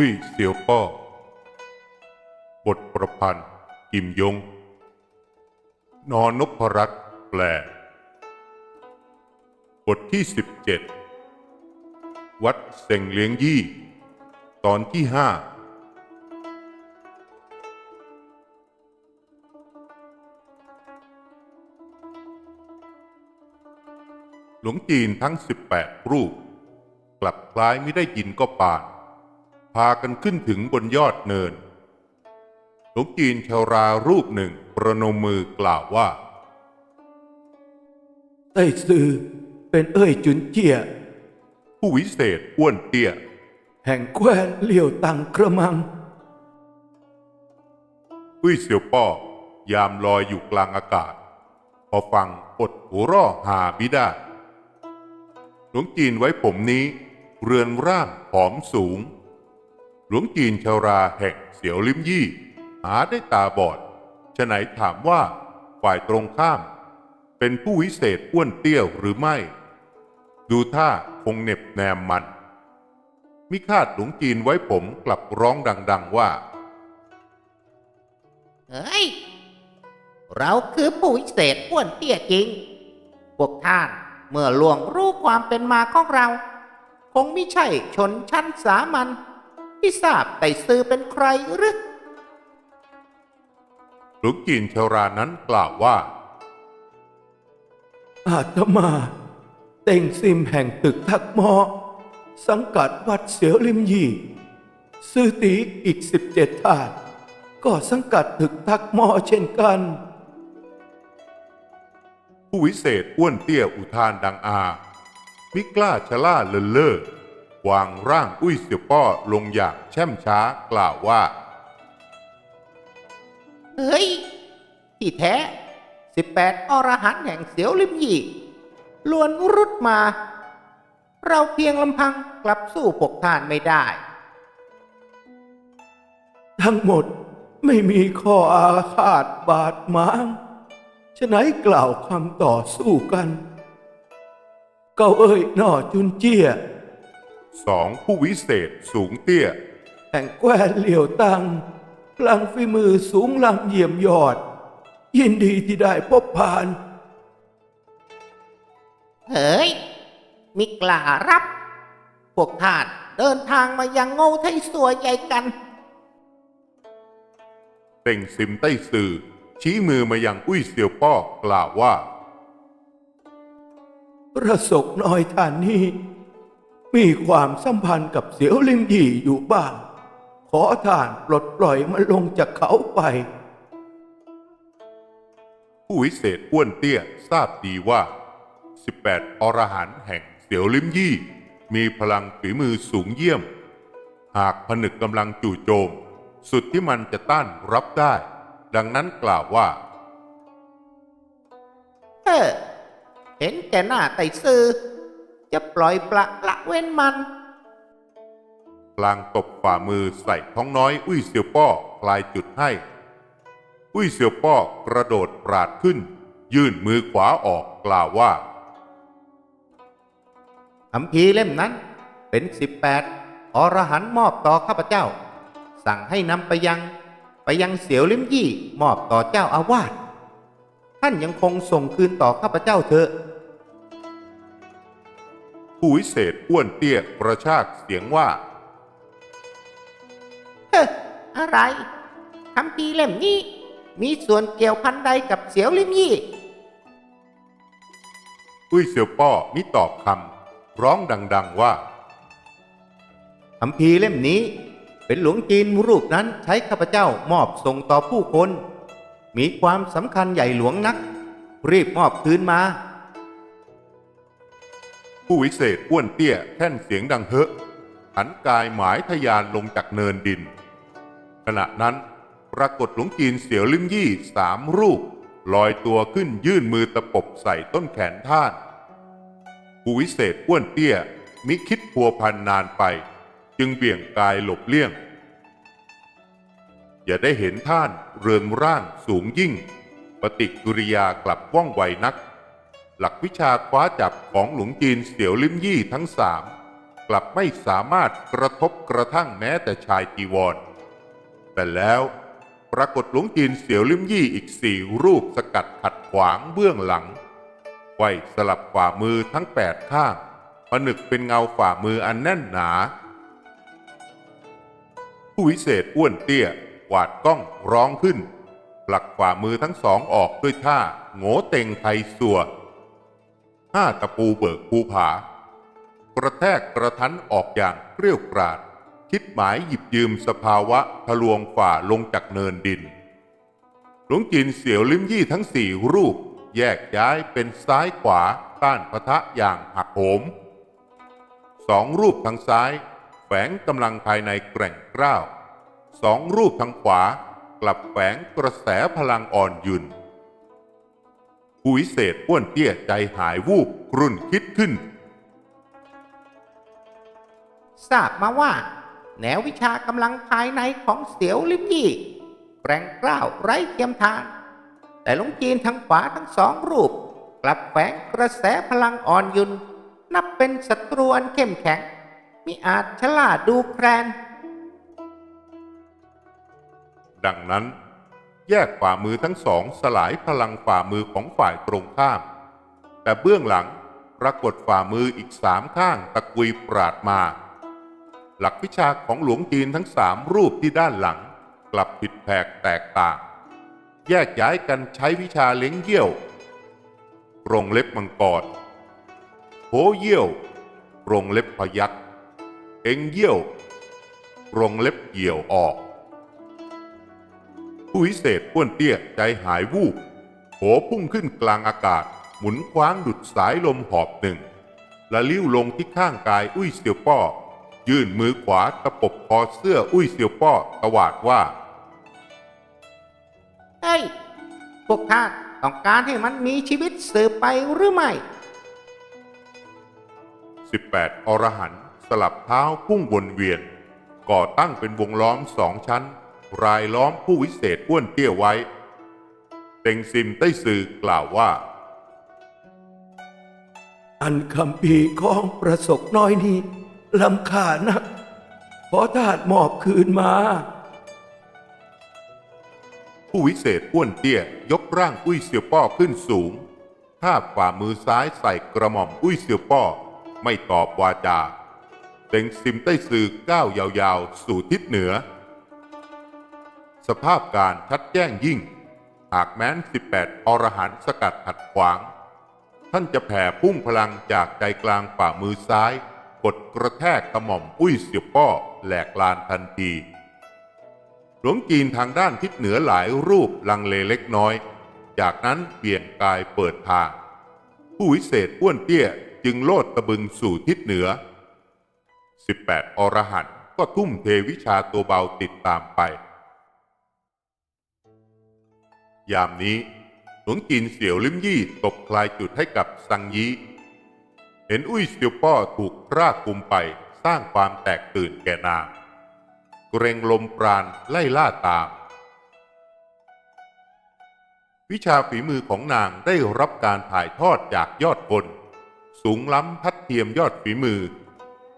อุ้ยเสียวป้อบทประพันธ์ กิมยง นอนนพรัตน์แปล บทที่ 17 วัดเซ็งเลี้ยงยี่ ตอนที่ห้าหลวงจีนทั้ง 18 รูป กลับคล้ายไม่ได้ยินก็ปานากันขึ้นถึงบนยอดเนิน หลวงจีนชาวรารูปหนึ่งประนมมือกล่าวว่าไต้ซือเป็นเอ้ยจุนเจีย ผู้วิเศษอ้วนเตี้ย แห่งแคว้นเลี่ยวตังกระมัง อุ้ยเสี่ยวป้อยามลอยอยู่กลางอากาศ พอฟังอดหัวเร่อหาบิได้หลวงจีนไว้ผมนี้ เรือนร่างผอมสูง หลวงจีนชาวราแห่งเสียวลิมยี่ หาได้ตาบอดฉะไหนถามว่าฝ่ายตรงข้าม เป็นผู้วิเศษอ้วนเตี้ยวหรือไม่ ดูท่าคงเน็บแนมมัน มิคาดหลวงจีนไว้ผมกลับร้องดัง ๆว่า เฮ้ย เราคือผู้วิเศษอ้วนเตี้ยจริง พวกท่านเมื่อลวงรู้ความเป็นมาของเรา คงไม่ใช่ชนชั้นสามัญ ที่ทราบไต่ซื้อเป็นใครหรือหลวงจีนชารานั้นกล่าวว่า อาตมา เต็งซิมแห่งตึกทักมอ สังกัดวัดเสียวลิมยี่ซื่อตีอีกสิบเจ็ดทาสก็สังกัดตึกทักมอเช่นกัน ผู้วิเศษอ้วนเตี้ยอุทานดังอามิกล้าชะล่าเลินเล่อ วางร่างอุ้ยเสี่ยวป้อลงอย่างแช่มช้ากล่าวว่า เฮ้ย ที่แท้ 18 อรหันต์แห่งเสียวลิมยี่ล้วนรุดมา เราเพียงลำพังกลับสู้พวกท่านไม่ได้ ทั้งหมดไม่มีข้ออาฆาตบาดหมางฉะไหนกล่าวคำต่อสู้กัน เก้าเอ้ยนอจุนเจีย สองผู้วิเศษสูงเตี้ย แห่งแคว้นเหลียวตังพลังฝีมือสูงลำเยี่ยมยอด ยินดีที่ได้พบผ่าน เฮ้ย มิกล้ารับ พวกท่านเดินทางมายังโง่ไทยสัวใหญ่กัน เต่งซิมใต้สื่อ ชี้มือมายังอุ้ยเสี่ยวป้อกล่าวว่า ประสบน้อยท่านนี้ มีความสัมพันธ์กับเสียวลิมยี่อยู่บ้าง ขอท่านปลดปล่อยมันลงจากเขาไป ผู้วิเศษอ้วนเตี้ยทราบดีว่า 18 อรหันต์แห่งเสียวลิมยี่ มีพลังฝีมือสูงเยี่ยม หากผนึกกำลังจู่โจม สุดที่มันจะต้านรับได้ ดังนั้นกล่าวว่าเฮ้อเห็นแก่หน้าไต่ซื้อจะปล่อยปละละ เว้นมันกลางตบฝ่ามือใส่ท้องน้อยอุ้ยเสี่ยวป้อคลายจุดให้ อุ้ยเสี่ยวป้อกระโดดปราดขึ้น ยื่นมือขวาออกกล่าวว่าคำพีร์เล่มนั้นเป็น18อรหันต์มอบต่อข้าพเจ้า สั่งให้นำไปยังไปยังเสียวลิมยี่มอบต่อเจ้าอาวาสท่านยังคงส่งคืนต่อข้าพเจ้าเถอะ ผู้วิเศษอ้วนเตี้ยกระชากเสียงว่า เฮ้ออะไรคำพีร์เล่มนี้ มีส่วนเกี่ยวพันใดกับเสียวลิมยี่ อุ้ยเสี่ยวป้อมิตอบคำร้องดัง ๆว่า คำพีร์เล่มนี้ เป็นหลวงจีนรูปนั้นใช้ข้าพเจ้ามอบส่งต่อผู้คน มีความสำคัญใหญ่หลวงนัก รีบมอบคืนมา ผู้วิเศษอ้วนเตี้ยแท่นเสียงดังเฮะหันกายหมายทะยานลงจากเนินดิน ขณะนั้นปรากฏหลวงจีนเสียวลิมยี่สามรูป ลอยตัวขึ้นยื่นมือตะปบใส่ต้นแขนท่านผู้วิเศษอ้วนเตี้ยมิคิดพัวพันนานไป จึงเบี่ยงกายหลบเลี่ยง อย่าได้เห็นท่านเรือนร่างสูงยิ่ง ปฏิกิริยากลับว่องไวนัก หลักวิชาคว้าจับของหลวงจีนเสี่ยวลิมยี่ทั้งสามกลับไม่สามารถกระทบกระทั่งแม้แต่ชายจีวร แต่แล้วปรากฏหลวงจีนเสี่ยวลิมยี่อีกสี่รูปสกัดขัดขวางเบื้องหลังไขว้สลับฝ่ามือทั้งแปดข้างผนึกเป็นเงาฝ่ามืออันแน่นหนา ผู้วิเศษอ้วนเตี้ยกวาดกล้องร้องขึ้น ผลักฝ่ามือทั้งสองออกด้วยท่าโง่เต็งไทยสัว ห้าตะปูเบิกภูผา กระแทกกระทันออกอย่างเกรี้ยวกราด คิดหมายหยิบยืมสภาวะทะลวงฝ่าลงจากเนินดิน หลวงจีนเสียวลิมยี่ทั้งสี่รูป แยกย้ายเป็นซ้ายขวาต้านพะทะอย่างหักโหมสองรูปทางซ้ายแฝงกำลังภายในแกร่งกร้าวสองรูปทางขวา กลับแฝงกระแสพลังอ่อนหยุน ผู้วิเศษอ้วนเตี้ยใจหายวูบกรุ่นคิดขึ้น ทราบมาว่า แนววิชากำลังภายในของเสียวลิมยี่แกร่งกล้าวไร้เทียมทาน แต่หลวงจีนทั้งขวาทั้งสองรูป กลับแฝงกระแสพลังอ่อนยุน นับเป็นศัตรูอันเข้มแข็งมิอาจฉลาดดูแคลนดังนั้น แยกฝ่ามือทั้งสองสลายพลังฝ่ามือของฝ่ายตรงข้าม แต่เบื้องหลังปรากฏฝ่ามืออีกสามข้างตะกุยปราดมา หลักวิชาของหลวงจีนทั้งสามรูปที่ด้านหลัง กลับผิดแผกแตกต่าง แยกย้ายกันใช้วิชาเล้งเยี่ยวกรงเล็บมังกรโหเยี่ยวกรงเล็บพยักเอ็งเยี่ยวกรงเล็บเหี่ยวออก ผู้วิเศษป้วนเตี้ยใจหายวูบโผพุ่งขึ้นกลางอากาศ หมุนคว้างดุดสายลมหอบหนึ่งและลิ้วลงที่ข้างกายอุ้ยเสียวป้อ ยื่นมือขวาตะปบคอเสื้ออุ้ยเสียวป้อตวาดว่า เฮ้ย พวกท่านต้องการให้มันมีชีวิตสืบไปหรือไม่ 18 อรหันต์สลับเท้าพุ่งวนเวียน ก่อตั้งเป็นวงล้อมสองชั้น รายล้อมผู้วิเศษอ้วนเตี้ยไว้เต็งซิมได้สื่อกล่าวว่า อันคำพีร์ของประสบน้อยนี้ลำคาญนะ ขอทาดมอบคืนมา ผู้วิเศษอ้วนเตี้ยยกร่างอุ้ยเสียวป้อขึ้นสูงทาบฝ่ามือซ้ายใส่กระหม่อมอุ้ยเสียวป้อ ไม่ตอบวาจาเต็งซิมใต้ซือก้าวยาวๆ สู่ทิศเหนือ สภาพการชัดแจ้งยิ่ง หากแม้น 18 อรหันสกัดขัดขวาง ท่านจะแผ่พุ่งพลังจากใจกลางฝ่ามือซ้าย กดกระแทกกระหม่อมอุ้ยเสียป้อแหลกลานทันที หลวงจีนทางด้านทิศเหนือหลายรูปลังเลเล็กน้อย จากนั้นเบี่ยงกายเปิดทาง ผู้วิเศษอ้วนเตี้ยจึงโลดตะบึงสู่ทิศเหนือ 18 อรหันต์ก็ทุ่มเทวิชาตัวเบาติดตามไป ยามนี้หลวงจีนเสี่ยวลิมยี่ตบคลายจุดให้กับซังยีเห็นอุ้ยเซียวป้อถูกรากกุมไปสร้างความแตกตื่นแก่นาง เกรงลมปราณไล่ล่าตาม วิชาฝีมือของนางได้รับการถ่ายทอดจากยอดคน สูงล้ำทัดเทียมยอดฝีมือ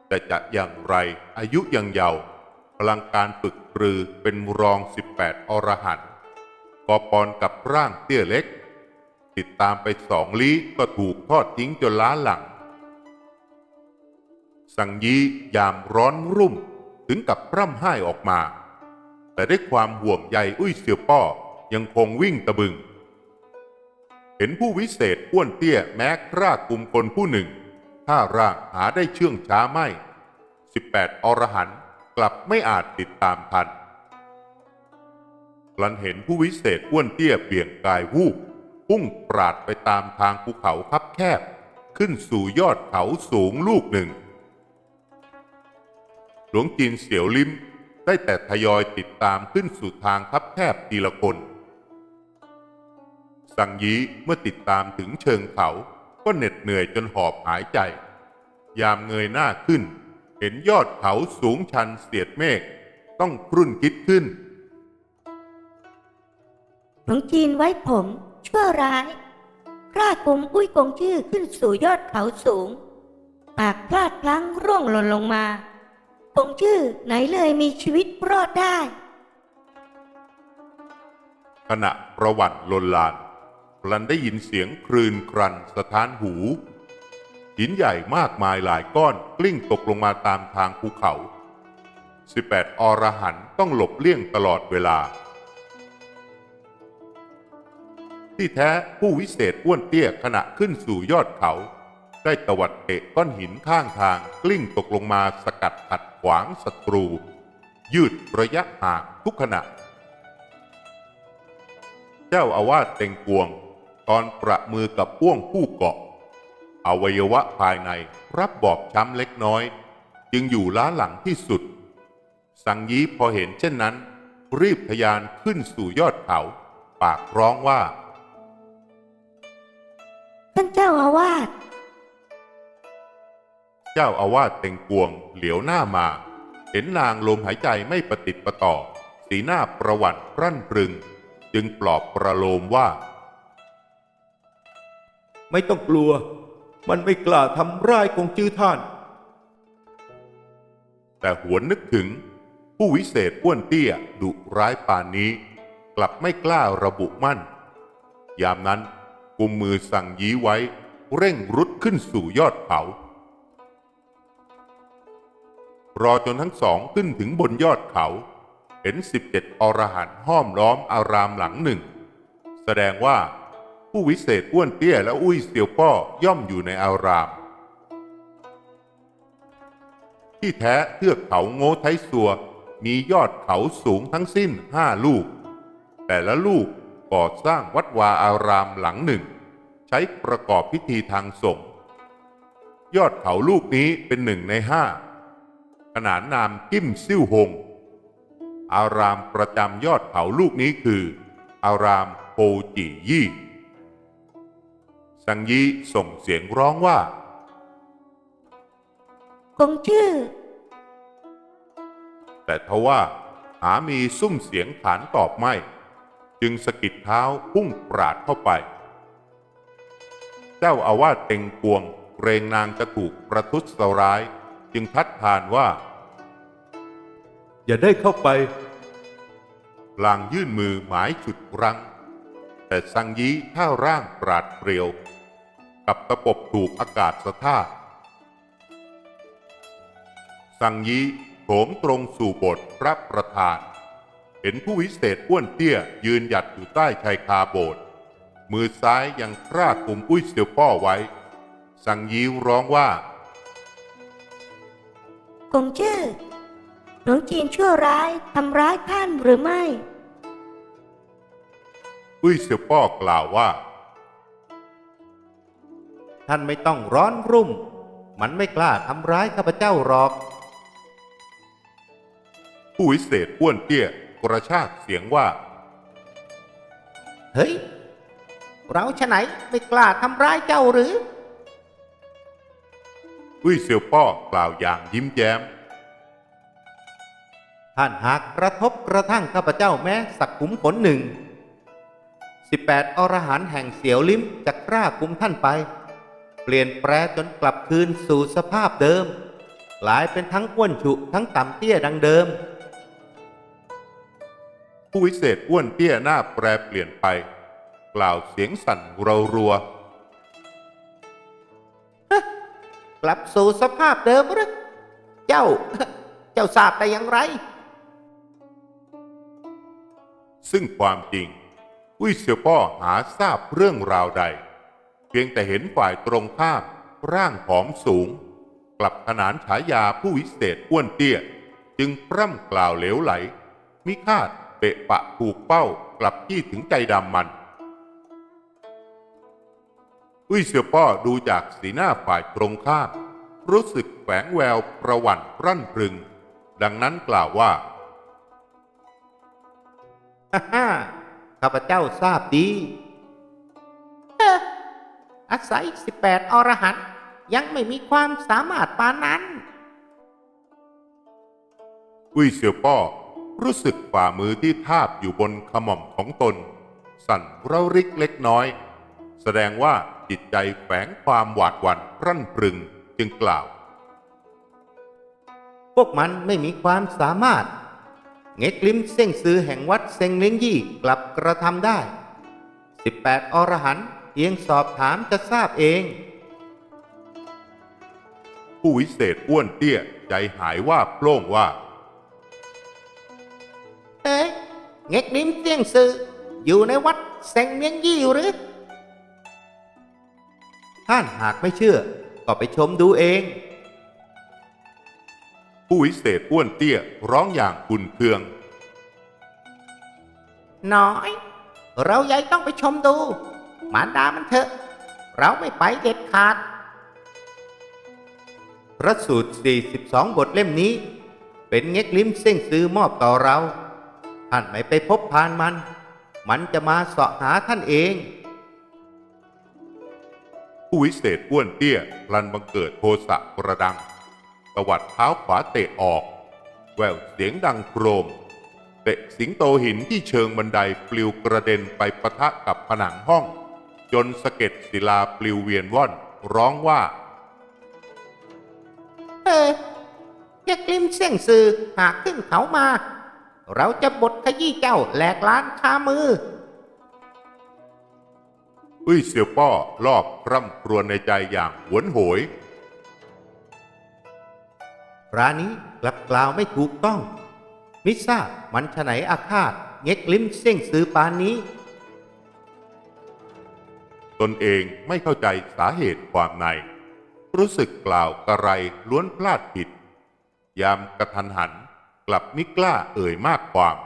แต่จะอย่างไรอายุยังเยาว์พลังการฝึกปรือเป็นรอง 18 อรหันต กอปอนกับร่างเตี้ยเล็ก ติดตามไปสองลี้ก็ถูกทอดทิ้งจนล้าหลัง สังยียามร้อนรุ่มถึงกับร่ำไห้ออกมา แต่ด้วยความห่วงใยอุ้ยเสือป้อยังคงวิ่งตะบึง เห็นผู้วิเศษอ้วนเตี้ยแม้คร่ากลุ่มคนผู้หนึ่ง ถ้าร่างหาได้เชื่องช้าไม่ 18 อรหันต์กลับไม่อาจติดตามทัน ลันเห็นผู้วิเศษอ้วนเตี้ยเบี่ยงกายวูบพุ่งปราดไปตามทางภูเขาคับแคบ ขึ้นสู่ยอดเขาสูงลูกหนึ่ง หลวงจีนเสียวลิ้มได้แต่ทยอยติดตามขึ้นสู่ทางคับแคบทีละคน สังยีเมื่อติดตามถึงเชิงเขาก็เหน็ดเหนื่อยจนหอบหายใจ ยามเงยหน้าขึ้น เห็นยอดเขาสูงชันเสียดเมฆต้องครุ่นคิดขึ้น หลวงจีนไว้ผมชั่วร้ายกล้ากลมอุ้ยกงชื่อขึ้นสู่ยอดเขาสูง ปากพลาดพลั้งร่วงหล่นลงมาผมชื่อไหนเลยมีชีวิตรอดได้ ขณะประวัติลนลานพลันได้ยินเสียงครืนกรันสะท้านหูหินใหญ่มากมายหลายก้อนกลิ้งตกลงมาตามทางภูเขา 18 อรหันต้องหลบเลี่ยงตลอดเวลา ที่แท้ผู้วิเศษอ้วนเตี้ยขณะขึ้นสู่ยอดเขา ได้ตวัดเตะก้อนหินข้างทางกลิ้งตกลงมาสกัดขัดขวางศัตรู ยืดระยะห่างทุกขณะ เจ้าอาวาสเต็งกวง ตอนประมือกับป้วงผู้เกาะ อวัยวะภายในรับบอบช้ำเล็กน้อย จึงอยู่ล้าหลังที่สุด สังยีพอเห็นเช่นนั้น รีบทะยานขึ้นสู่ยอดเขา ปากร้องว่า ท่านเจ้าอาวาส เจ้าอาวาสเต็งกวงเหลียวหน้ามา เห็นนางลมหายใจไม่ประติดประต่อ สีหน้าประวัติรั่นปรึง จึงปลอบประโลมว่า ไม่ต้องกลัว มันไม่กล้าทำร้ายกงจื้อท่าน แต่หวนนึกถึง ผู้วิเศษอ้วนเตี้ยดุร้ายป่านนี้ กลับไม่กล้าระบุมั่น ยามนั้น กุมมือสั่งยี้ไว้ เร่งรุดขึ้นสู่ยอดเขา รอจนทั้งสองขึ้นถึงบนยอดเขา เห็นสิบเจ็ดอรหันต์ห้อมล้อมอารามหลังหนึ่ง แสดงว่าผู้วิเศษอ้วนเตี้ยและอุ้ยเสียวป้อย่อมอยู่ในอาราม ที่แท้เทือกเขาโง่ไทสัวมียอดเขาสูงทั้งสิ้นห้าลูก แต่ละลูก ก่อสร้างวัดวาอารามหลังหนึ่ง ใช้ประกอบพิธีทางสงฆ์ยอดเขาลูกนี้เป็นหนึ่งในห้าขนานนามกิ้มซิ่วหง อารามประจำยอดเขาลูกนี้คือ อารามโพจียี่สังยีส่งเสียงร้องว่า กงชื่อ แต่ทว่าหามีซุ่มเสียงขานตอบไม่ จึงสะกิดเท้าพุ่งปราดเข้าไป เจ้าอาวาสเต็งกวงเกรงนางจะถูกประทุษร้าย จึงทัดทานว่า อย่าได้เข้าไปลางยื่นมือหมายฉุดรั้ง แต่สังยีท่าร่างปราดเปรียว กับตะปบถูกอากาศสะท่าสังยีโถมตรงสู่บทพระประธาน เห็นผู้วิเศษอ้วนเตี้ย ยืนหยัดอยู่ใต้ชายคาโบสถ์มือซ้ายยังคร่ากุมอุ้ยเสียวป้อไว้ สังยีร้องว่ากงชื่อหลวงจีนชั่วร้ายทำร้ายท่านหรือไม่ อุ้ยเสียวป้อกล่าวว่า ท่านไม่ต้องร้อนรุ่ม มันไม่กล้าทำร้ายข้าพเจ้าหรอก ผู้วิเศษอ้วนเตี้ย กระชากเสียงว่า เฮ้ย เราฉะไหนไม่กล้าทำร้ายเจ้าหรือ อุ้ยเซียวป้อกล่าวอย่างยิ้มแย้ม ท่านหากกระทบกระทั่งข้าพเจ้าแม้สักขุมขนหนึ่ง 18 อรหันต์แห่งเสียวลิ้มจะกล้ากุมท่านไป เปลี่ยนแปรจนกลับคืนสู่สภาพเดิมกลายเป็นทั้งอ้วนฉุทั้งต่ำเตี้ยดังเดิม ผู้วิเศษอ้วนเตี้ยหน้าแปรเปลี่ยนไป กล่าวเสียงสั่นเรารัว กลับสู่สภาพเดิมหรือเจ้า เจ้าทราบได้อย่างไร ซึ่งความจริง อุ้ยเสี่ยวป้อหาทราบเรื่องราวใด เพียงแต่เห็นฝ่ายตรงข้ามร่างผอมสูง กลับขนานฉายาผู้วิเศษอ้วนเตี้ย จึงพร่ำกล่าวเหลวไหลมิคาด เปะปะถูกเป้ากลับที่ถึงใจดำมัน อุ้ยเสี่ยวป้อดูจากสีหน้าฝ่ายตรงข้ามรู้สึกแฝงแววประวัติรั่นพรึง ดังนั้นกล่าวว่าฮ่าฮ่าข้าพเจ้าทราบดีเอ้ออาศัย18อรหันต์ยังไม่มีความสามารถปานนั้น อุ้ยเสี่ยวป้อ รู้สึกฝ่ามือที่ทาบอยู่บนขม่อมของตน สั่นเร้าริกเล็กน้อย แสดงว่าจิตใจแฝงความหวาดหวั่นรั่นปรึงจึงกล่าว พวกมันไม่มีความสามารถ เง็กลิมเส้งซื้อแห่งวัดเซงเล้งยี่กลับกระทำได้ 18 อรหันต์เพียงสอบถามจะทราบเอง ผู้วิเศษอ้วนเตี้ยใจหายว่าโปร่งว่า เง็กลิมเส้งซืออยู่ในวัดเซงเล้งยี่หรือ ท่านหากไม่เชื่อ ก็ไปชมดูเอง ผู้วิเศษอ้วนเตี้ยร้องอย่างขุนเคือง น้อย เรายายต้องไปชมดูมารดามันเถอะ เราไม่ไปเด็ดขาด พระสูตร 42 บทเล่มนี้ เป็นเง็กลิ้มเส้งซื้อมอบต่อเรา ท่านไม่ไปพบพานมัน มันจะมาเสาะหาท่านเอง ผู้วิเศษอ้วนเตี้ยพลันบังเกิดโทสะกระดังตวัดเท้าขวาเตะออก แววเสียงดังโครม เตะสิงโตหินที่เชิงบันไดปลิวกระเด็นไปปะทะกับผนังห้อง จนสะเก็ดศิลาปลิวเวียนว่อนร้องว่า เออเง็กลิ้มเส้งซื้อหากขึ้นเขามา เราจะบดขยี้เจ้าแหลกล้านคามือ อุ้ยเสี่ยวป้อรอบคร่ำครวญในใจอย่างหวนโหยร้านนี้กลับกล่าวไม่ถูกต้อง มิทราบมันฉะไหนอาฆาตเง็กลิ้มเส้งซื้อปานนี้ ตนเองไม่เข้าใจสาเหตุความใน รู้สึกกล่าวกระไรล้วนพลาดผิด ยามกระทันหัน กลับมิกล้าเอ่ยมากความ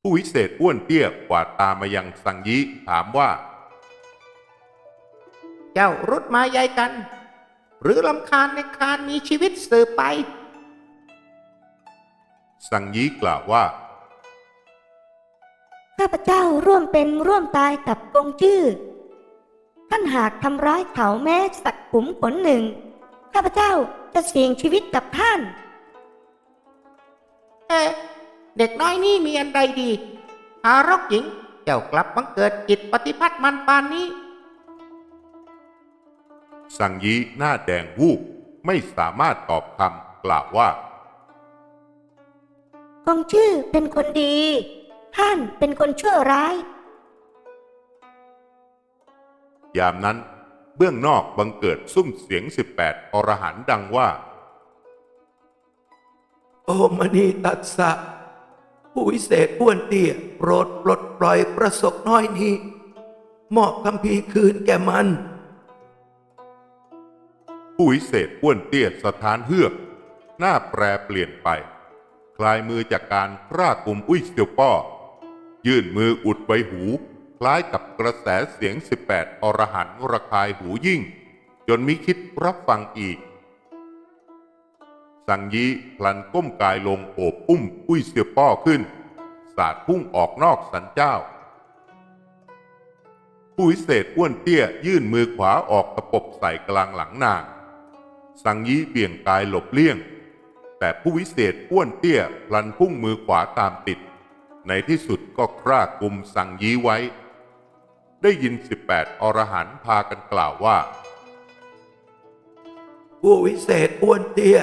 ผู้วิเศษอ้วนเตี้ยกวาดตามายังสังยีถามว่า เจ้ารุดมาใยกัน หรือลำคาญในคานมีชีวิตสืบไป สังยีกล่าวว่าข้าพเจ้าร่วมเป็นร่วมตายกับกงจื้อท่านหากทำร้ายเขาแม้สักขุมขนหนึ่ง ข้าพเจ้า จะเสี่ยงชีวิตกับท่าน เอ๊ะเด็กน้อยนี่มีอันใดดีหารกหญิง เจ้ากลับบังเกิดจิตปฏิพัติมันปานนี้ สังยีหน้าแดงวูบไม่สามารถตอบคำกล่าวว่ากงจื้อเป็นคนดี ท่านเป็นคนชั่วร้าย ยามนั้น เบื้องนอกบังเกิดซุ้มเสียง 18 อรหันต์ดังว่า โอมณีตัสสะผู้วิเศษอ้วนเตี้ยโปรดปลดปล่อยประสบน้อยนี้มอบคำพีร์คืนแก่มัน ผู้วิเศษอ้วนเตี้ยสถานเฮือก หน้าแปรเปลี่ยนไป คลายมือจากการกล้ากลุ่มอุ้ยเซียวป้อ ยื่นมืออุดไว้หูค ล้ายกับกระแสเสียง 18 อรหันต์ระคายหูยิ่ง จนมิคิดรับฟังอีก สังยีพลันก้มกายลงโอบอุ้มอุ้ยเซียป้อขึ้น สาดพุ่งออกนอกสันเจ้า ผู้วิเศษอ้วนเตี้ยยื่นมือขวาออกตะปบใส่กลางหลังนาง สังยีเบี่ยงกายหลบเลี่ยง แต่ผู้วิเศษอ้วนเตี้ยพลันพุ่งมือขวาตามติด ในที่สุดก็คร่ากุมสังยีไว้ ได้ยิน18อรหันต์พากันกล่าวว่า ผู้วิเศษอ้วนเตี้ย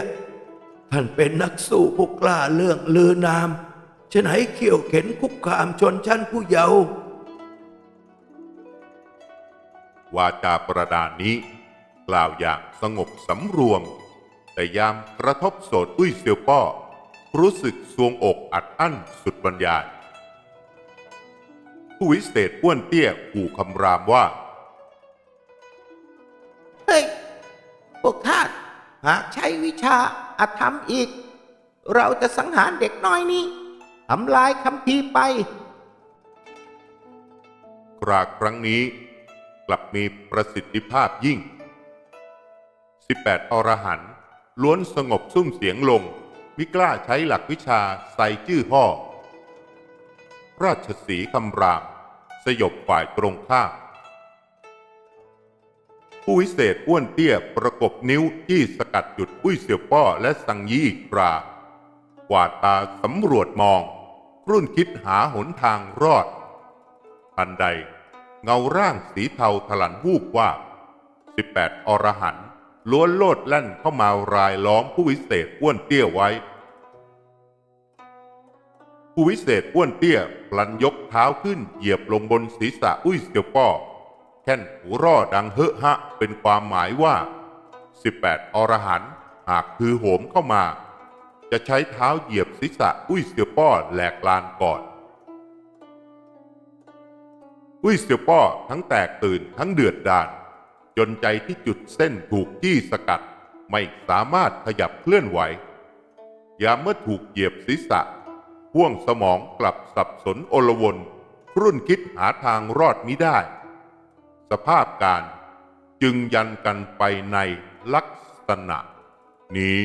ท่านเป็นนักสู้ผู้กล้าเรื่องลือนามฉะไหนเขี่ยวเข็นคุกคามชนชั้นผู้เยาว์วาจาประดานนี้ กล่าวอย่างสงบสำรวม แต่ยามกระทบโสดอุ้ยเซียวป้อรู้สึกสวงอกอัดอั้นสุดบรรยาย ผู้วิเศษอ้วนเตี้ยขู่คำรามว่า เฮ้ย พวกท่านหากใช้วิชาอาธรรมอีก เราจะสังหารเด็กน้อยนี้ทำลายคำพีร์ไป กรากครั้งนี้กลับมีประสิทธิภาพยิ่ง 18 อรหันต์ล้วนสงบซุ้มเสียงลง มิกล้าใช้หลักวิชาใส่จื้อห่อ ราชสีคำราม สยบฝ่ายตรงข้ามผู้วิเศษอ้วนเตี้ยประกบนิ้วที่สกัดหยุดอุ้ยเสี่ยวป้อและสังยีกรากวาดตาสำรวจมอง รุ่นคิดหาหนทางรอด ทันใด เงาร่างสีเทาถลันวูบว่าสิบ18อรหันล้วนโลดแล่นเข้ามารายล้อมผู้วิเศษอ้วนเตี้ยไว้ ผู้วิเศษอ้วนเตี้ยพลันยกเท้าขึ้นเหยียบลงบนศีรษะอุ้ยเสียวป้อแค่นหูร่อดังเฮอะฮะเป็นความหมายว่า 18 อรหันหากคือโหมเข้ามา จะใช้เท้าเหยียบศีรษะอุ้ยเสียวป้อแหลกลานก่อน อุ้ยเสียวป้อทั้งแตกตื่นทั้งเดือดดาลจนใจที่จุดเส้นถูกจี้สกัด ไม่สามารถขยับเคลื่อนไหวยามเมื่อถูกเหยียบศีรษะ พ่วงสมองกลับสับสนโอลวนครุ่นคิดหาทางรอดมิได้ สภาพการจึงยันกันไปในลักษณะนี้